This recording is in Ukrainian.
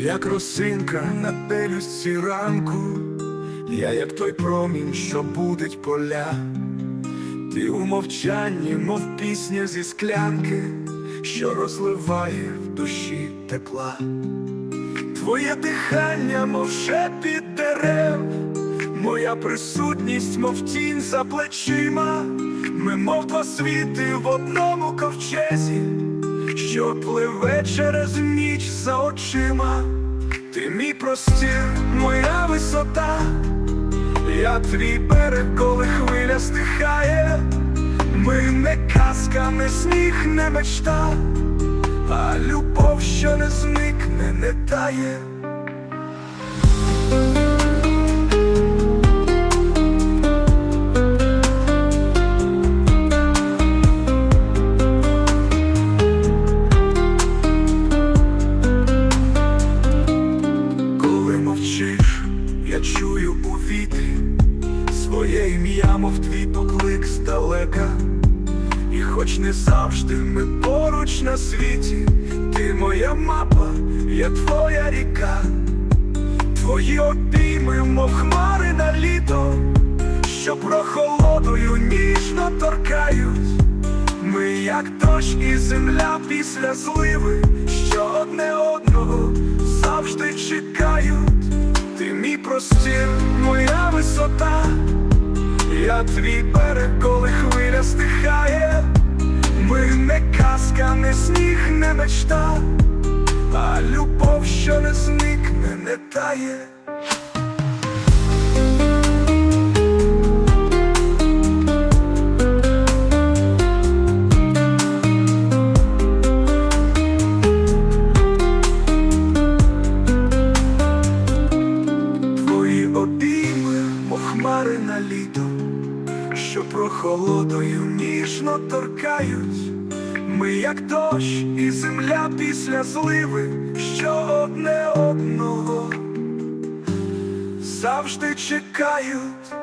як росинка на пелюстці ранку, я як той промінь, що будить поля, ти у мовчанні, мов пісня зі склянки, що розливає в душі тепла. Твоє дихання, мов шепіт дерев, моя присутність, мов тінь за плечима, ми, мов два світи в одному ковчезі, що пливе через ніч за очима. Ти мій простір, моя висота, я твій берег, коли хвиля стихає. Ми не казка, не сніг, не мечта, а любов, що не зникне, не тає. Ім'я, мов твій поклик здалека. І хоч не завжди ми поруч на світі, ти моя мапа, я твоя ріка, твої обійми, мов хмари на літо, що прохолодою ніжно торкають. Ми, як дощ і земля після зливи, що одне одного завжди чекають. Ти мій простір, твій берег, коли хвиля стихає. Ми не казка, не сніг, не мечта, а любов, що не зникне, не тає. Твої обійми, мов хмари на літо, що прохолодою ніжно торкають. Ми, як дощ і земля після зливи, що одне одного завжди чекають.